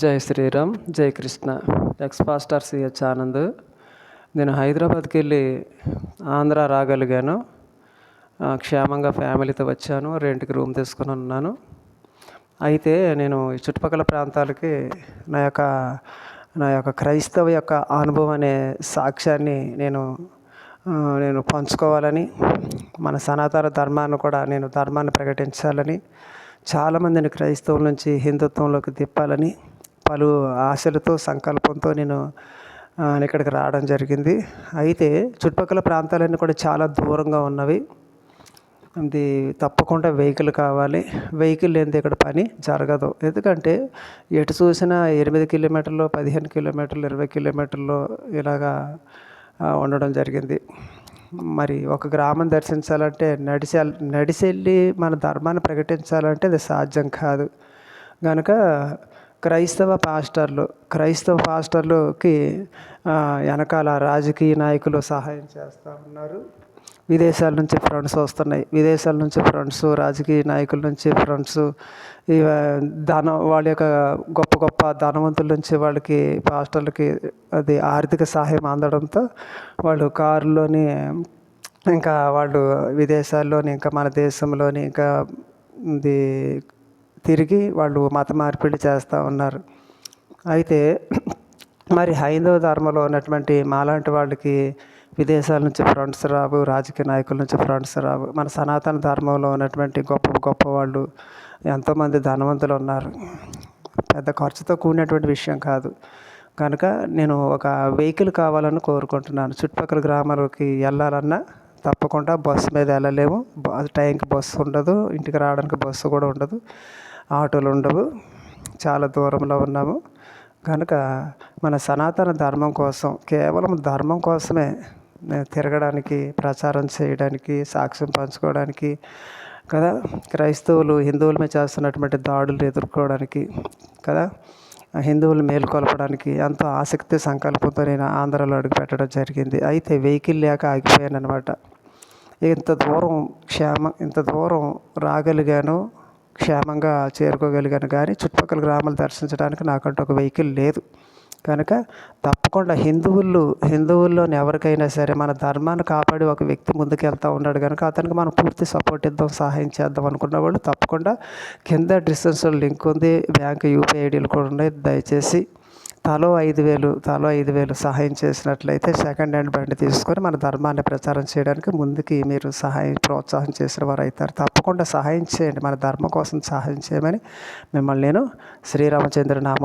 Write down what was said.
జై శ్రీరామ్ జై Krishna. Ex pastor CH Anand. నేను హైదరాబాద్కి వెళ్ళి ఆంధ్ర రాగలిగాను. క్షేమంగా ఫ్యామిలీతో వచ్చాను రెంట్కి రూమ్ తీసుకుని ఉన్నాను. అయితే నేను ఈ చుట్టుపక్కల ప్రాంతాలకి నా యొక్క నా యొక్క క్రైస్తవ యొక్క అనుభవం అనే సాక్ష్యాన్ని నేను నేను పంచుకోవాలని మన సనాతన ధర్మాన్ని కూడా నేను ధర్మాన్ని ప్రకటించాలని చాలామందిని క్రైస్తవుల నుంచి హిందుత్వంలోకి తిప్పాలని పలు ఆశలతో సంకల్పంతో నేను ఇక్కడికి రావడం జరిగింది. అయితే చుట్టుపక్కల ప్రాంతాలన్నీ కూడా చాలా దూరంగా ఉన్నవి. ఇది తప్పకుండా వెహికల్ కావాలి. వెహికల్ లేనిది ఇక్కడ పని జరగదు. ఎందుకంటే ఎటు చూసినా ఎనిమిది కిలోమీటర్లు పదిహేను కిలోమీటర్లు ఇరవై కిలోమీటర్లు ఇలాగా ఉండడం జరిగింది. మరి ఒక గ్రామం దర్శించాలంటే నడిచి నడిచెళ్ళి మన ధర్మాన్ని ప్రకటించాలంటే అది సాధ్యం కాదు. కనుక క్రైస్తవ పాస్టర్లు క్రైస్తవ పాస్టర్లుకి వెనకాల రాజకీయ నాయకులు సహాయం చేస్తూ ఉన్నారు. విదేశాల నుంచి ఫ్రెండ్స్ వస్తున్నాయి. విదేశాల నుంచి ఫ్రెండ్స్ రాజకీయ నాయకుల నుంచి ఫ్రెండ్స్ ఇవ ధనం వాళ్ళ యొక్క గొప్ప గొప్ప ధనవంతుల నుంచి వాళ్ళకి పాస్టర్లకి అది ఆర్థిక సహాయం అందడంతో వాళ్ళు కారులోని ఇంకా వాళ్ళు విదేశాల్లోని ఇంకా మన దేశంలోని ఇంకా ఇది తిరిగి వాళ్ళు మత మార్పిడి చేస్తూ ఉన్నారు. అయితే మరి హైందవ ధర్మంలో ఉన్నటువంటి మాలాంటి వాళ్ళకి విదేశాల నుంచి ఫ్రెండ్స్ రావు రాజకీయ నాయకుల నుంచి ఫ్రెండ్స్ రావు మన సనాతన ధర్మంలో ఉన్నటువంటి గొప్ప గొప్ప వాళ్ళు ఎంతోమంది ధనవంతులు ఉన్నారు. పెద్ద ఖర్చుతో కూడినటువంటి విషయం కాదు. కనుక నేను ఒక వెహికల్ కావాలని కోరుకుంటున్నాను. చుట్టుపక్కల గ్రామాలకి వెళ్ళాలన్నా తప్పకుండా బస్సు మీద వెళ్ళలేము. టైంకి బస్సు ఉండదు ఇంటికి రావడానికి బస్సు కూడా ఉండదు. ఆటోలు ఉండవు. చాలా దూరంలో ఉన్నాము. కనుక మన సనాతన ధర్మం కోసం కేవలం ధర్మం కోసమే తిరగడానికి ప్రచారం చేయడానికి సాక్ష్యం పంచుకోవడానికి కదా క్రైస్తవులు హిందువుల మీద చేస్తున్నటువంటి దాడులు ఎదుర్కోవడానికి కదా హిందువులు మేలుకొల్పడానికి ఎంతో ఆసక్తి సంకల్పంతో నేను ఆంధ్రాలో అడుగు పెట్టడం జరిగింది. అయితే వెహికల్ లేక ఆగిపోయాను అనమాట ఇంత దూరం క్షేమ ఇంత దూరం రాగలిగాను క్షేమంగా చేరుకోగలిగాను కానీ చుట్టుపక్కల గ్రామాలు దర్శించడానికి నాకంటూ ఒక వెహికల్ లేదు. కనుక తప్పకుండా హిందువులు హిందువుల్లోని ఎవరికైనా సరే మన ధర్మాన్ని కాపాడి ఒక వ్యక్తి ముందుకు వెళ్తూ ఉన్నాడు కనుక అతనికి మనం పూర్తి సపోర్ట్ ఇద్దాం సహాయం చేద్దాం అనుకున్న వాళ్ళు తప్పకుండా కింద డిస్టెన్స్లో లింక్ ఉంది. బ్యాంక్ యూపీఐ ఐడీలు కూడా ఉన్నాయి. దయచేసి తలో ఐదు వేలు తలో ఐదు వేలు సహాయం చేసినట్లయితే సెకండ్ హ్యాండ్ బండి తీసుకొని మన ధర్మాన్ని ప్రచారం చేయడానికి ముందుకి మీరు సహాయం ప్రోత్సాహం చేసిన వారు అవుతారు తప్పకుండా సహాయం చేయండి. మన ధర్మం కోసం సహాయం చేయమని మిమ్మల్ని నేను శ్రీరామచంద్ర నామం